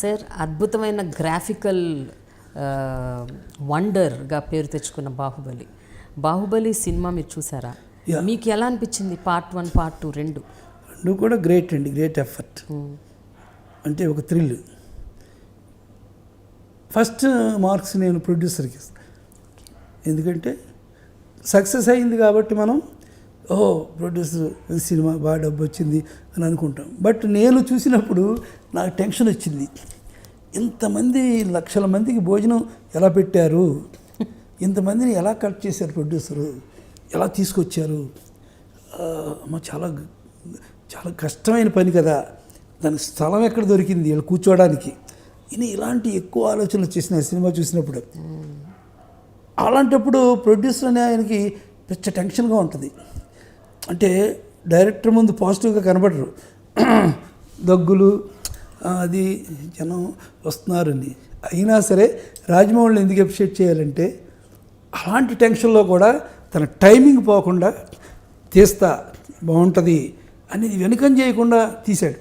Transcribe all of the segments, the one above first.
Sir అద్భుతమైన graphical వండర్గా పేరు తెచ్చుకున్న బాహుబలి. బాహుబలి సినిమా మీరు చూసారా. మీకు ఎలా అనిపించింది పార్ట్ వన్ పార్ట్ టూ రెండు? రెండు కూడా గ్రేట్ అండి గ్రేట్ ఎఫర్ట్. అంటే ఒక థ్రిల్. ఫస్ట్ మార్క్స్ నేను ప్రొడ్యూసర్కి ఎందుకంటే సక్సెస్ అయింది కాబట్టి మనం ఓహో ప్రొడ్యూసర్ సినిమా బాగా డబ్బు వచ్చింది అని అనుకుంటాం. బట్ నేను చూసినప్పుడు నాకు టెన్షన్ వచ్చింది. ఇంతమంది లక్షల మందికి భోజనం ఎలా పెట్టారు? ఇంతమందిని ఎలా కట్ చేశారు ప్రొడ్యూసరు ఎలా తీసుకొచ్చారు? చాలా చాలా కష్టమైన పని కదా. దానికి స్థలం ఎక్కడ దొరికింది? వీళ్ళు కూర్చోవడానికి. ఈయన ఇలాంటి ఎక్కువ ఆలోచనలు చేసిన సినిమా చూసినప్పుడు. అలాంటప్పుడు ప్రొడ్యూసర్ అనే ఆయనకి పెద్ద టెన్షన్గా ఉంటుంది. అంటే డైరెక్టర్ ముందు పాజిటివ్గా కనబడరు. దగ్గులు అది జనం వస్తున్నారని. అయినా సరే రాజమౌళిని ఎందుకు అప్రిషియేట్ చేయాలంటే అలాంటి టెన్షన్లో కూడా తన టైమింగ్ పోకుండా తీస్తా బాగుంటుంది అనేది వెనుకం చేయకుండా తీశాడు.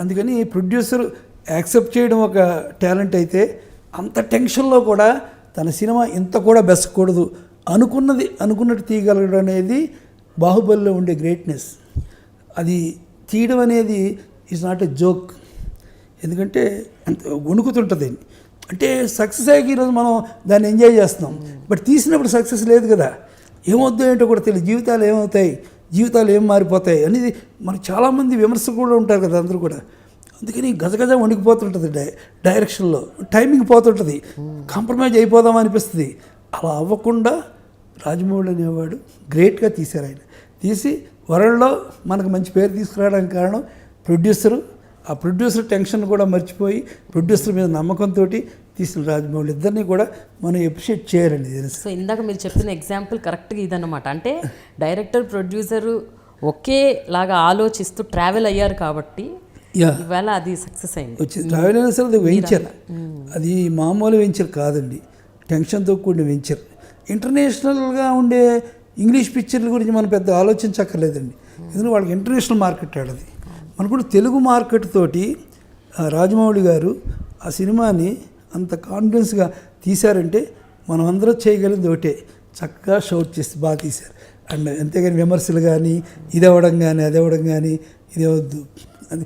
అందుకని ప్రొడ్యూసర్ యాక్సెప్ట్ చేయడం ఒక టాలెంట్ అయితే అంత టెన్షన్లో కూడా తన సినిమా ఇంత కూడా బెసకూడదు అనుకున్నది అనుకున్నట్టు తీయగలగడం అనేది బాహుబలిలో ఉండే గ్రేట్నెస్ అది తీయడం అనేది ఈజ్ నాట్ ఎ జోక్ ఎందుకంటే అంత వణుకుతుంటుంది. అంటే సక్సెస్ అయ్యాక ఈరోజు మనం దాన్ని ఎంజాయ్ చేస్తున్నాం. బట్ తీసినప్పుడు సక్సెస్ లేదు కదా. ఏమవుద్దో ఏంటో కూడా తెలియదు. జీవితాలు ఏమవుతాయి? జీవితాలు ఏం మారిపోతాయి? అనేది మనకు చాలామంది విమర్శలు కూడా ఉంటారు కదా అందరూ కూడా. అందుకని గజగజ వణికిపోతుంటుంది డై డైరెక్షన్లో టైమింగ్ పోతుంటుంది. కాంప్రమైజ్ అయిపోదాం అనిపిస్తుంది. అలా అవ్వకుండా రాజమౌళి అనేవాడు గ్రేట్గా తీశారు ఆయన. తీసి వరల్డ్లో మనకు మంచి పేరు తీసుకురావడానికి కారణం ప్రొడ్యూసరు. ఆ ప్రొడ్యూసర్ టెన్షన్ కూడా మర్చిపోయి ప్రొడ్యూసర్ మీద నమ్మకంతో తీసిన రాజమౌళి. ఇద్దరిని కూడా మనం ఎప్రిషియేట్ చేయాలండి సో ఇందాక మీరు చెప్పిన ఎగ్జాంపుల్ కరెక్ట్గా ఇదన్నమాట. అంటే డైరెక్టర్ ప్రొడ్యూసరు ఒకే లాగా ఆలోచిస్తూ ట్రావెల్ అయ్యారు కాబట్టి ఇవాళ అది సక్సెస్ అయింది. వచ్చింది ట్రావెల్ అయినా సరే అది వెంచర్ అది మామూలు వెంచర్ కాదండి. టెన్షన్తో కూడిన వెంచర్ ఇంటర్నేషనల్గా ఉండే ఇంగ్లీష్ పిక్చర్ల గురించి మనం పెద్ద ఆలోచించక్కర్లేదండి. ఎందుకంటే వాళ్ళకి ఇంటర్నేషనల్ మార్కెట్ ఆడది. మనకు కూడా తెలుగు మార్కెట్ తోటి రాజమౌళి గారు ఆ సినిమాని అంత కాన్ఫిడెన్స్గా తీశారంటే మనం అందరూ చేయగలిగింది ఒకటే. చక్కగా షౌట్ చేసి బాగా తీశారు. అండ్ అంతేగాని విమర్శలు కానీ ఇది అవ్వడం కానీ అది అవ్వడం కానీ ఇది అవద్దు అది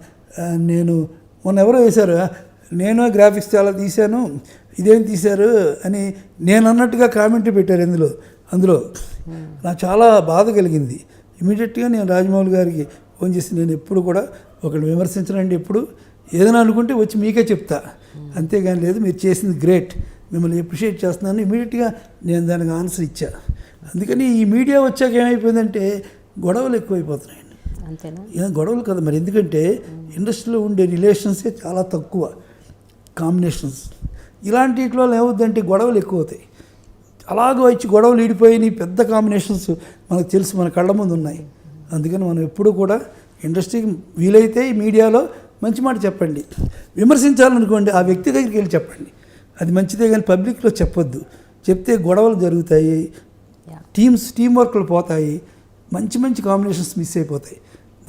నేను మొన్న ఎవరో వేశారు నేను గ్రాఫిక్స్ చాలా తీశాను ఇదేం తీశారు అని నేను అన్నట్టుగా కామెంట్ పెట్టారు ఇందులో. అందులో నాకు చాలా బాధ కలిగింది. ఇమీడియట్గా నేను రాజమౌళి గారికి ఫోన్ చేసి నేను ఎప్పుడు కూడా ఒకరిని విమర్శించనండి ఎప్పుడు. ఏదైనా అనుకుంటే వచ్చి మీకే చెప్తా. అంతేగాని లేదు మీరు చేసింది గ్రేట్. మిమ్మల్ని అప్రిషియేట్ చేస్తున్నాను. ఇమీడియట్గా నేను దానికి ఆన్సర్ ఇచ్చా. అందుకని ఈ మీడియా వచ్చాక ఏమైపోయిందంటే గొడవలు ఎక్కువైపోతున్నాయండి. గొడవలు కదా మరి. ఎందుకంటే ఇండస్ట్రీలో ఉండే రిలేషన్సే చాలా తక్కువ. కాంబినేషన్స్. ఇలాంటి వల్ల ఏమవుద్దంటే గొడవలు ఎక్కువ అవుతాయి అలాగ వచ్చి గొడవలు ఈడిపోయినాయి పెద్ద కాంబినేషన్స్ మనకు తెలుసు మన కళ్ళ ముందు ఉన్నాయి. అందుకని మనం ఎప్పుడు కూడా ఇండస్ట్రీకి వీలైతే మీడియాలో మంచి మాట చెప్పండి. విమర్శించాలనుకోండి ఆ వ్యక్తి దగ్గరికి వెళ్ళి చెప్పండి. అది మంచిదే కానీ పబ్లిక్లో చెప్పొద్దు. చెప్తే గొడవలు జరుగుతాయి టీమ్స్ టీం వర్క్లు పోతాయి మంచి మంచి కాంబినేషన్స్ మిస్ అయిపోతాయి.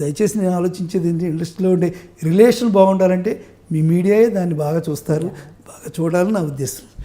దయచేసి నేను ఆలోచించేది ఏంటి ఇండస్ట్రీలో ఉండే రిలేషన్ బాగుండాలంటే మీ మీడియాయే దాన్ని బాగా చూస్తారు. బాగా చూడాలని నా ఉద్దేశం.